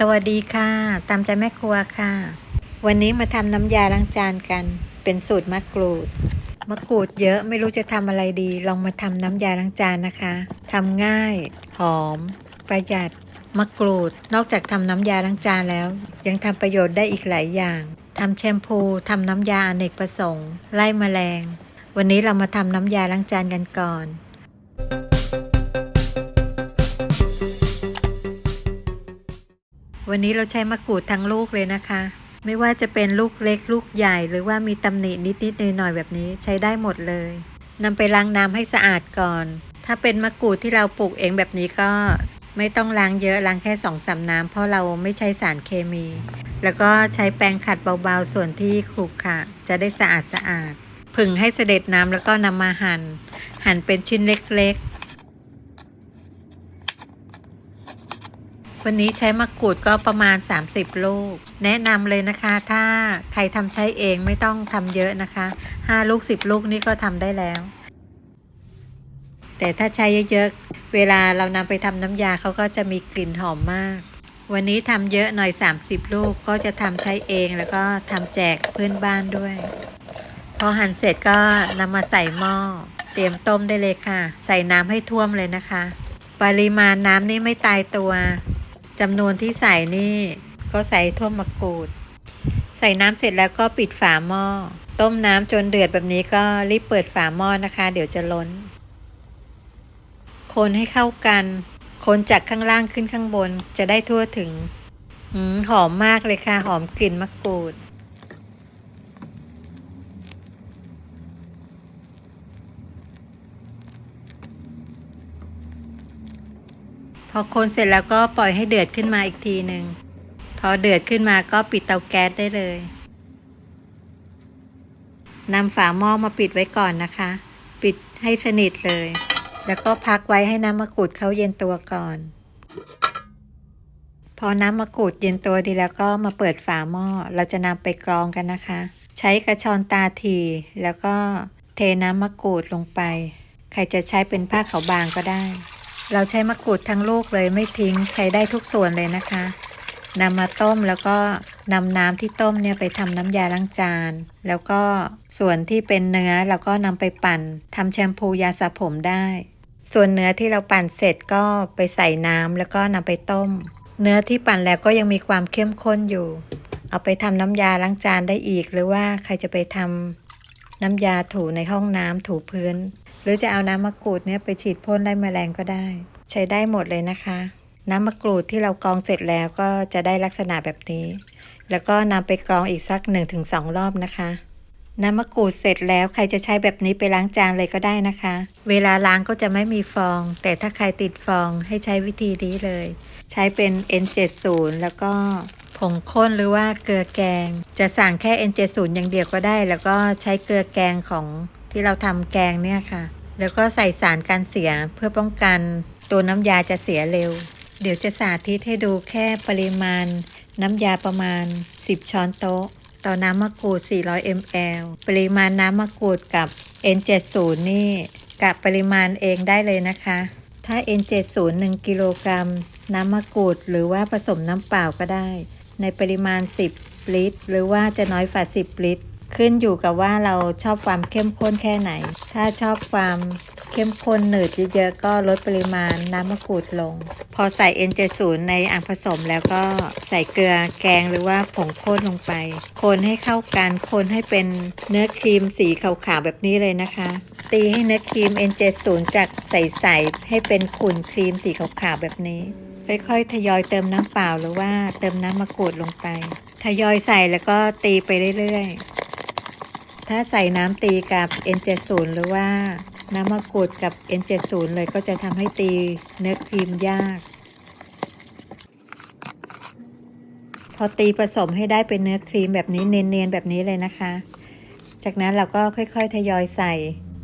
สวัสดีค่ะ ตามใจแม่ครัวค่ะ วันนี้มาทำน้ำยาล้างจานกัน เป็นสูตรมะกรูด มะกรูดเยอะไม่รู้จะทำอะไรดี ลองมาทำน้ำยาล้างจานนะคะทำง่าย หอม ประหยัด มะกรูด นอกจากทำน้ำยาล้างจานแล้ว ยังทำประโยชน์ได้อีกหลายอย่างทำแชมพูทำน้ำยาอเนกประสงค์ ไล่แมลง วันนี้เรามาทำน้ำยาล้างจานกันก่อน วันนี้เราใช้มะกรูดทั้งลูกเลยนะคะ ไม่ว่าจะเป็นลูกเล็กลูกใหญ่หรือว่ามีตำหนินิดๆหน่อยๆแบบนี้ใช้ได้หมดเลยนำไปล้างน้ำให้สะอาดก่อน ถ้าเป็นมะกรูดที่เราปลูกเองแบบนี้ก็ไม่ต้องล้างเยอะล้างแค่สองสามน้ำเพราะเราไม่ใช้สารเคมี แล้วก็ใช้แปรงขัดเบาๆส่วนที่ขรุขระจะได้สะอาดสะอาด ผึ่งให้เสด็จน้ำแล้วก็นำมาหั่นหั่นเป็นชิ้นเล็กๆ วันนี้ใช้มะกรูดก็ประมาณ 30 ลูก แนะนำเลยนะคะ ถ้าใครทำใช้เองไม่ต้องทำเยอะนะคะ 5 ลูก 10 ลูกนี่ก็ทำได้แล้ว แต่ถ้าใช้เยอะๆ เวลาเรานำไปทำน้ำยาเขาก็จะมีกลิ่นหอมมาก วันนี้ทำเยอะหน่อย 30 ลูกก็จะทำใช้เองแล้วก็ทำแจกเพื่อนบ้านด้วย พอหั่นเสร็จก็นำมาใส่หม้อ เตรียมต้มได้เลยค่ะ ใส่น้ำให้ท่วมเลยนะคะ ปริมาณน้ำนี่ไม่ตายตัว จำนวนที่ใส่นี่ ก็ใส่ท่วมมะกรูด ใส่น้ำเสร็จแล้วก็ปิดฝาหม้อ ต้มน้ำจนเดือดแบบนี้ก็รีบเปิดฝาหม้อนะคะ เดี๋ยวจะล้น คนให้เข้ากัน คนจากข้างล่างขึ้นข้างบนจะได้ทั่วถึงหอมมากเลยค่ะ หอมกลิ่นมะกรูด อคนเสร็จแล้วก็ปล่อยให้เดือดขึ้นมาอีกทีหนึ่งพอเดือดขึ้นมาก็ปิดเตาแก๊สได้เลยนำฝาหม้อมาปิดไว้ก่อนนะคะ ปิดให้สนิทเลย แล้วก็พักไว้ให้น้ำมะกรูดเขาเย็นตัวก่อน พอน้ำมะกรูดเย็นตัวดีแล้วก็มาเปิดฝาหม้อเราจะนำไปกรองกันนะคะ ใช้กระชอนตาทีแล้วก็เทน้ำมะกรูดลงไป ใครจะใช้เป็นผ้าขาวบางก็ได้ เราใช้มะกรูดทั้งลูกเลยไม่ทิ้งใช้ได้ทุกส่วนเลยนะคะนำมาต้มแล้วก็นำน้ำที่ต้มเนี่ยไปทำน้ำยาล้างจาน แล้วก็ส่วนที่เป็นเนื้อเราก็นำไปปั่นทำแชมพูยาสระผมได้ ส่วนเนื้อที่เราปั่นเสร็จก็ไปใส่น้ำแล้วก็นำไปต้ม เนื้อที่ปั่นแล้วก็ยังมีความเข้มข้นอยู่ เอาไปทำน้ำยาล้างจานได้อีก หรือว่าใครจะไปทำน้ำยาถูในห้องน้ำถูพื้น หรือจะเอาน้ำมะกรูดเนี่ยไปฉีดพ่นไล่แมลงก็ได้ ใช้ได้หมดเลยนะคะ น้ำมะกรูดที่เรากรองเสร็จแล้วก็จะได้ลักษณะแบบนี้ แล้วก็นำไปกรองอีกสัก 1-2 รอบนะคะน้ำมะกรูดเสร็จแล้วใครจะใช้แบบนี้ไปล้างจานเลยก็ได้นะคะ เวลาล้างก็จะไม่มีฟอง แต่ถ้าใครติดฟองให้ใช้วิธีนี้เลย ใช้เป็น N70 แล้วก็ผงข้นหรือว่าเกลือแกง จะสั่งแค่ N70 อย่างเดียวก็ได้ แล้วก็ใช้เกลือแกงของ ที่เราทำแกงเนี่ยค่ะ แล้วก็ใส่สารกันเสียเพื่อป้องกัน ตัวน้ำยาจะเสียเร็ว เดี๋ยวจะสาธิตให้ดูแค่ปริมาณ น้ำยาประมาณ 10 ช้อนโต๊ะ ต่อน้ำมะกรูด 400 ml ปริมาณน้ำมะกรูดกับ N70 นี่กะปริมาณเองได้เลยนะคะ ถ้า N70 1กิโลกรัมน้ำมะกรูดหรือว่าผสมน้ำเปล่าก็ได้ ในปริมาณ 10 ลิตร หรือว่าจะน้อยฝ่า 10 ลิตร ขึ้นอยู่กับว่าเราชอบความเข้มข้นแค่ไหน ถ้าชอบความเข้มข้นหนืดเยอะๆก็ลดปริมาณน้ำมะกรูดลง พอใส่ N70 ในอ่างผสมแล้วก็ใส่เกลือแกงหรือว่าผงข้นลงไป คนให้เข้ากันคนให้เป็นเนื้อครีมสีขาวๆแบบนี้เลยนะคะ ตีให้เนื้อครีม N70 จากใสๆให้เป็นขุ่นครีมสีขาวๆแบบนี้ค่อยๆ ทยอยเติมน้ำเปล่าหรือว่าเติมน้ำมะกรูดลงไป ทยอยใส่แล้วก็ตีไปเรื่อยๆ ถ้าใส่น้ำตีกับ N70 หรือว่าน้ำมะกรูดกับ N70 เลยก็จะทำให้ตีเนื้อครีมยาก พอตีผสมให้ได้เป็นเนื้อครีมแบบนี้เนียนๆแบบนี้เลยนะคะ จากนั้นเราก็ค่อยๆทยอยใส่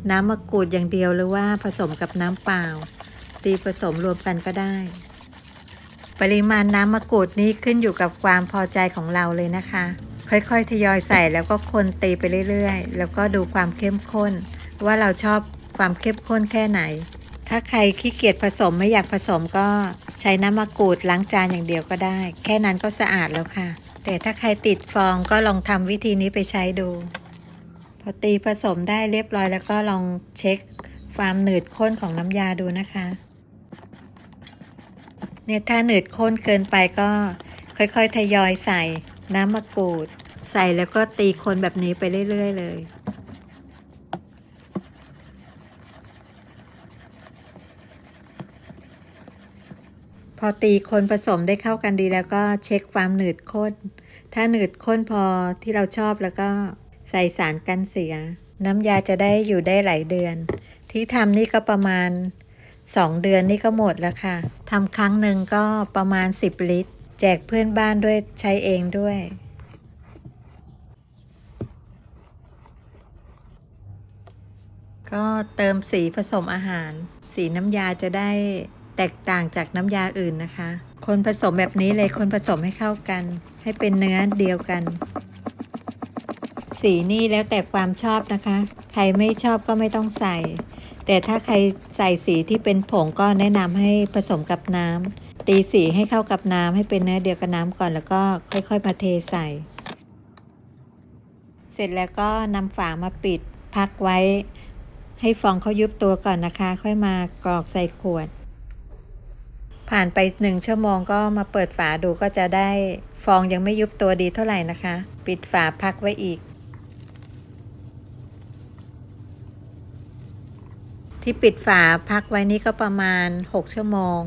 น้ำมะกรูดอย่างเดียวหรือว่าผสมกับน้ำเปล่า ตีผสมรวมกันก็ได้ ปริมาณน้ำมะกรูดนี้ขึ้นอยู่กับความพอใจของเราเลยนะคะ ค่อยๆ ทยอยใส่แล้วก็คนตีไปเรื่อยๆ แล้วก็ดูความเข้มข้น ว่าเราชอบความเข้มข้นแค่ไหน ถ้าใครขี้เกียจผสมไม่อยากผสมก็ใช้น้ำมะกรูดล้างจานอย่างเดียวก็ได้ แค่นั้นก็สะอาดแล้วค่ะ แต่ถ้าใครติดฟองก็ลองทำวิธีนี้ไปใช้ดู พอตีผสมได้เรียบร้อยแล้วก็ลองเช็คความหนืดข้นของน้ำยาดูนะคะเนี่ยถ้าหนืดข้นเกินไปก็ค่อยๆ ทยอยใส่น้ำมะกรูด ใส่แล้วก็ตีคนแบบนี้ไปเรื่อย ๆ เลย พอตีคนผสมได้เข้ากันดีแล้วก็เช็คความหนืดข้น ถ้าหนืดข้นพอที่เราชอบแล้วก็ใส่สารกันเสีย น้ำยาจะได้อยู่ได้หลายเดือน ที่ทำนี่ก็ประมาณ2เดือนนี่ก็หมดแล้วค่ะทำครั้งหนึ่งก็ประมาณ 10 ลิตร แจกเพื่อนบ้านด้วยใช้เองด้วย ก็เติมสีผสมอาหาร สีน้ำยาจะได้แตกต่างจากน้ำยาอื่นนะคะ คนผสมแบบนี้เลยคนผสมให้เข้ากัน ให้เป็นเนื้อเดียวกัน สีนี่แล้วแต่ความชอบนะคะ ใครไม่ชอบก็ไม่ต้องใส่ แต่ถ้าใครใส่สีที่เป็นผงก็แนะนำให้ผสมกับน้ำตีสีให้เข้ากับน้ำให้เป็นเนื้อเดียวกับน้ำก่อนแล้วก็ค่อยๆมาเทใส่ เสร็จแล้วก็นำฝามาปิดพักไว้ ให้ฟองเขายุบตัวก่อนนะคะ ค่อยมากรอกใส่ขวด ผ่านไปหนึ่งชั่วโมงก็มาเปิดฝาดูก็จะได้ ฟองยังไม่ยุบตัวดีเท่าไหร่นะคะ ปิดฝาพักไว้อีก ที่ปิดฝาพักไว้นี่ก็ประมาณ 6 ชั่วโมง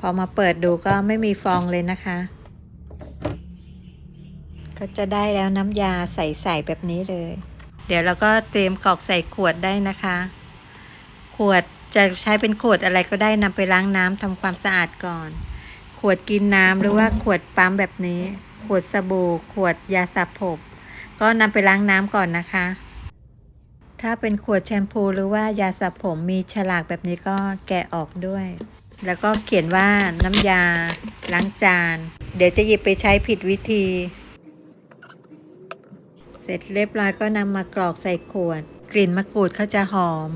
พอมาเปิดดูก็ไม่มีฟองเลยนะคะก็จะได้แล้วน้ำยาใส่ๆแบบนี้เลย เดี๋ยวเราก็เตรียมกรอกใส่ขวดได้นะคะ ขวดจะใช้เป็นขวดอะไรก็ได้นำไปล้างน้ำทำความสะอาดก่อน ขวดกินน้ำหรือว่าขวดปั๊มแบบนี้ ขวดสบู่ ขวดยาสระผมก็นำไปล้างน้ำก่อนนะคะ ถ้าเป็นขวดแชมพูหรือว่ายาสระผมมีฉลากแบบนี้ก็แกะออกด้วย แล้วก็เขียนว่าน้ำยาล้างจาน เดี๋ยวจะหยิบไปใช้ผิดวิธี เสร็จเรียบร้อยก็นำมากรอกใส่ขวด กลิ่นมะกรูดเขาจะหอม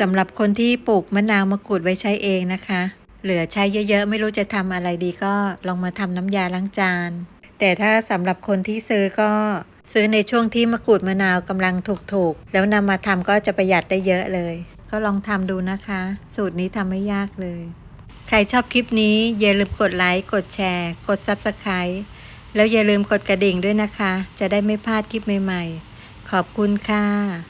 สำหรับคนที่ปลูกมะนาวมะกรูดไว้ใช้เองนะคะ เหลือใช้เยอะๆ ไม่รู้จะทำอะไรดีก็ลองมาทำน้ำยาล้างจาน แต่ถ้าสำหรับคนที่ซื้อก็ซื้อในช่วงที่มะกรูดมะนาวกำลังถูกๆ แล้วนำมาทำก็จะประหยัดได้เยอะเลย ก็ลองทำดูนะคะ สูตรนี้ทำไม่ยากเลย ใครชอบคลิปนี้อย่าลืมกดไลค์ กดแชร์ กด Subscribe แล้วอย่าลืมกดกระดิ่งด้วยนะคะ จะได้ไม่พลาดคลิปใหม่ ๆ ขอบคุณค่ะ